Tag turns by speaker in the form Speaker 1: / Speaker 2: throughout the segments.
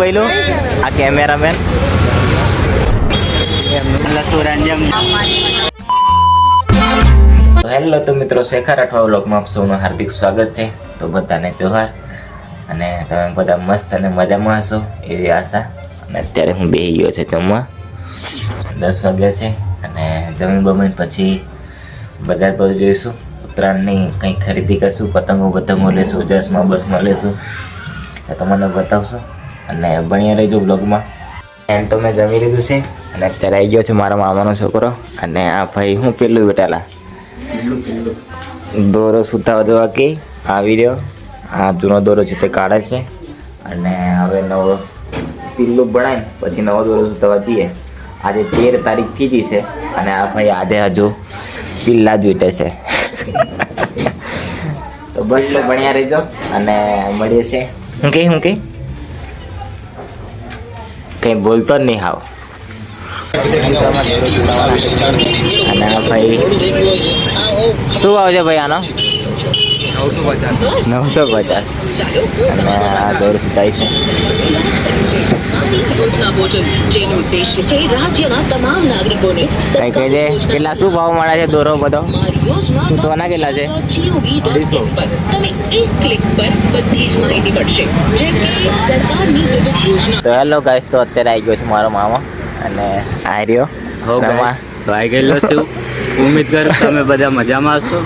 Speaker 1: બોલ્યું આ cameraman. Hello તો મિત્રો, શેખર અઠવા વ્લોગમાં આપ સૌનું હાર્દિક સ્વાગત છે. તો બધાને જોહાર. અને તમે બધા મસ્ત અને મજામાં હશો એવી આશા. અને અત્યારે હું બેસી ગયો છે જમવા. દસ વાગ્યા છે અને જમીન બમીન પછી બજાર પર જોઈશું. ઉત્તરાયણની કંઈ ખરીદી કરશું, પતંગો પતંગો લેશું જસમાં બસમાં લેશું. તો તમને બતાવશું. અને બન્યા રહેજો બ્લોગમાં એમ તો મેં જમી લીધું છે. અને અત્યારે આવી ગયો છે મારા મામાનો છોકરો. અને આ ભાઈ હું પેલું બેટાલા. દોરો સુતાવા હતો બાકી આવી રહ્યો. આ જૂનો દોરો છે તે કાઢે છે. અને હવે નવો પીલું બનાવીને પછી નવો દોરો સુતાવા જઈએ. આજે તેર તારીખ કીધી છે. અને આ ભાઈ આજે હજુ પિલ્લા જ વીટે છે. તો બસ તો ભણ્યા રહેજો. અને મળીએ છે. હું કે હું કે? કંઈ બોલતો જ નહીં હાવ. અને ભાઈ શું ભાવ છે ભાઈ આનો? નવસો પચાસ. અને આ દોર સુધાઈ છે. કઈ કહી દે? કેટલા? શું ભાવ મળે છે દોરો બધો? તોના કેટલા છે?
Speaker 2: GOV.in પર તમે એક ક્લિક પર બધી જ માહિતી મળશે જેમ કે સરકારની વિવિધ યોજના
Speaker 1: તો હેલો ગાઈસ તો અત્યારે આવી ગયો છે મારો મામા અને આ રહ્યો
Speaker 3: હો
Speaker 1: નવા.
Speaker 3: ગાઈસ, તો આવી ગયેલો છું. ઉમેદવાર કરું તમે બધા મજામાં હશો.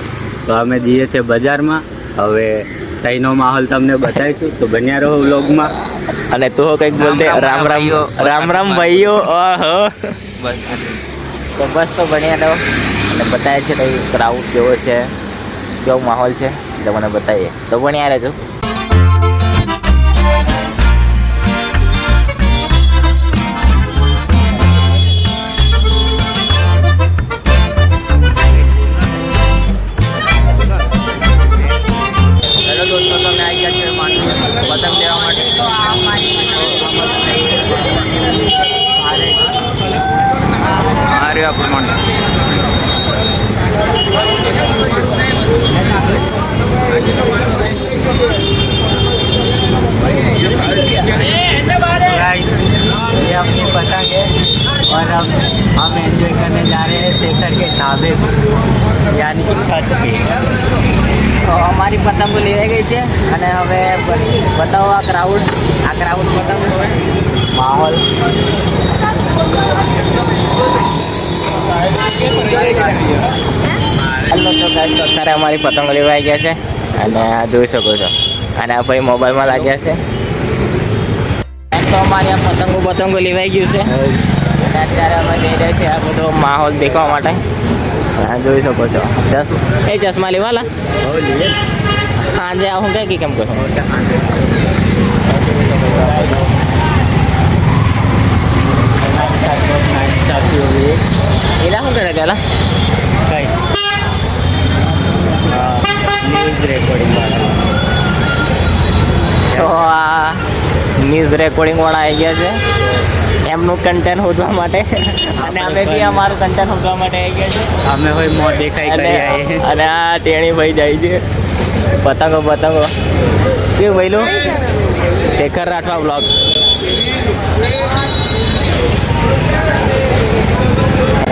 Speaker 3: તો અમે જઈએ છીએ બજારમાં. હવે તઈનો માહોલ તમને બતાવીશું. તો બન્યા રહો વ્લોગમાં.
Speaker 1: અને તું કંઈક બોલ દે રામ રામ રામ રામ ભાઈઓ. ઓહો. તો બસ તો બન્યા રહો. અને બતાવે છે તો ક્રાઉડ કેવો છે. કેવો માહોલ છે? એટલે મને બતાવીએ. તો બન્યા રહેજો. આ
Speaker 3: રહ્યા પ્રમાણે
Speaker 4: ये अपनी पतंग है और अब हम एंजॉय करने जा रहे हैं शेखर के ढाबे पे यानी कि छत पे
Speaker 1: તો અમારી પતંગો લેવાઈ ગઈ છે અને હવે બ- બતાવો આ ક્રાઉડ આ ક્રાઉડ બતાવો માહોલ અત્યારે અમારી પતંગ લેવાઈ ગયા છે. અને આ જોઈ શકો છો. અને આ ભાઈ મોબાઈલમાં લાગ્યા છે. તો અમારી આ પતંગો પતંગો લેવાઈ ગયું છે. અત્યારે અમે જઈ રહ્યા છીએ આ બધો માહોલ દેખવા માટે. જોઈ શકો છો. ચશ્મા એ ચશ્મા લેવાલા? સાંજે આવું કે કેમ કરો? એલા શું કરે પેલા
Speaker 4: કઈ ન્યૂઝ
Speaker 1: તો આ ન્યૂઝ રેકોર્ડિંગ વાળા આવી ગયા છે. એમનું કન્ટેન્ટ શોધવા માટે. અને અમે બી અમારું કન્ટેન્ટ શોધવા માટે આવી ગયા છે
Speaker 3: અમે હોય મો દેખાઈ કરી
Speaker 1: અને આ ટેણી ભાઈ જાય છે. પતંગો પતંગો. કેવું ભાઈલું શેખર રાઠવા બ્લોગ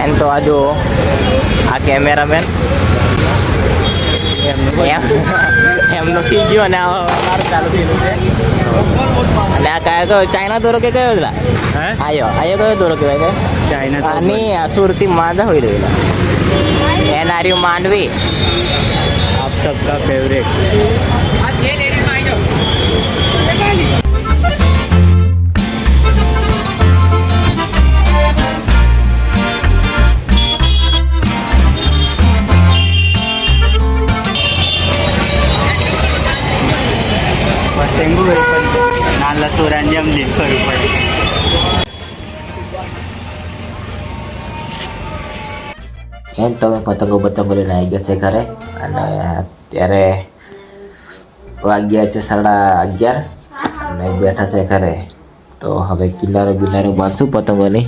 Speaker 1: એમ તો આ જુઓ આ કેમેરામેન એમ એમનું ગયો અને આ ચાલુ થયેલું છે. અને આ કયો કયો ચાઇના દોરો કે કયો પેલા? આયો આયો કયો દોરો કહેવાય કે
Speaker 3: ચાઇના તો
Speaker 1: આની સુરતી માંદા હોય રહેલા એન. આર્યું માંડવી.
Speaker 3: આપ સબકા ફેવરેટ
Speaker 1: એમ તમે પતંગો પતંગો લઈને આવી ગયા છે ઘરે. અને અત્યારે વાગ્યા છે સાડા અગિયાર અને બેઠા છે ઘરે. તો હવે કિલ્લારે બિલ્લારે બાંધશું પતંગોની.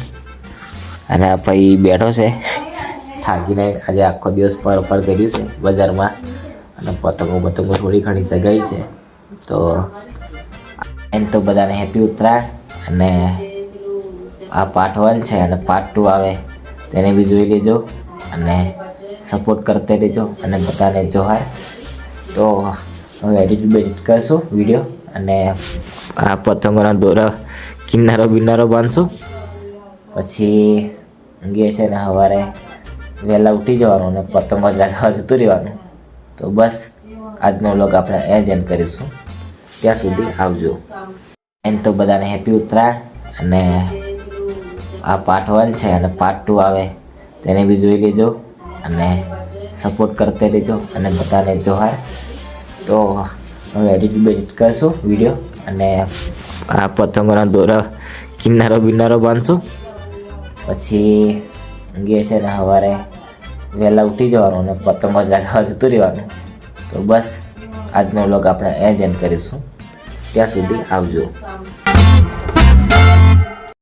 Speaker 1: અને આ ભાઈ બેઠો છે, થાકીને આજે આખો દિવસ પર પર કર્યું છે બજારમાં. અને પતંગો પતંગો થોડી ઘણી જગાઈ છે. તો એમ તો બધાને હેપી ઉત્તરાયણ. અને આ પાર્ટ વન છે અને પાર્ટ ટુ આવે. તેને બી જોઈ લેજો. અને સપોર્ટ કરતા રહેજો અને બધાને જોહાર. તો હવે એડિટ બેડિટ કરશું વીડિયો અને આ પતંગોના દોરા કિનારો બિનારો બાંધશું. પછી ઊંઘીએ છે ને સવારે વહેલા ઉઠી જવાનું અને પતંગો ચગાવવા જતું રહેવાનું. તો બસ આજનો વ્લોગ આપણે એ જ એન્ડ કરીશું. ત્યાં સુધી આવજો. એમ તો બધાને હેપી ઉત્તરાયણ અને આ પાર્ટ વન છે અને પાર્ટ ટુ આવે. તેને બી જોઈ લેજો અને સપોર્ટ કરતા રહેજો અને બધાને જોહાર. તો હવે એડિટ બેડિટ કરશું વીડિયો અને આ પતંગોના દોરા કિનારો બિનારો બાંધશું. પછી ઊંઘીએ છે ને સવારે વહેલા ઉઠી જવાનું અને પતંગો ચગાવવા જતું રહેવાનું. તો બસ આજનો વ્લોગ આપણે એન્ડ કરીશું. ત્યાં સુધી આવજો.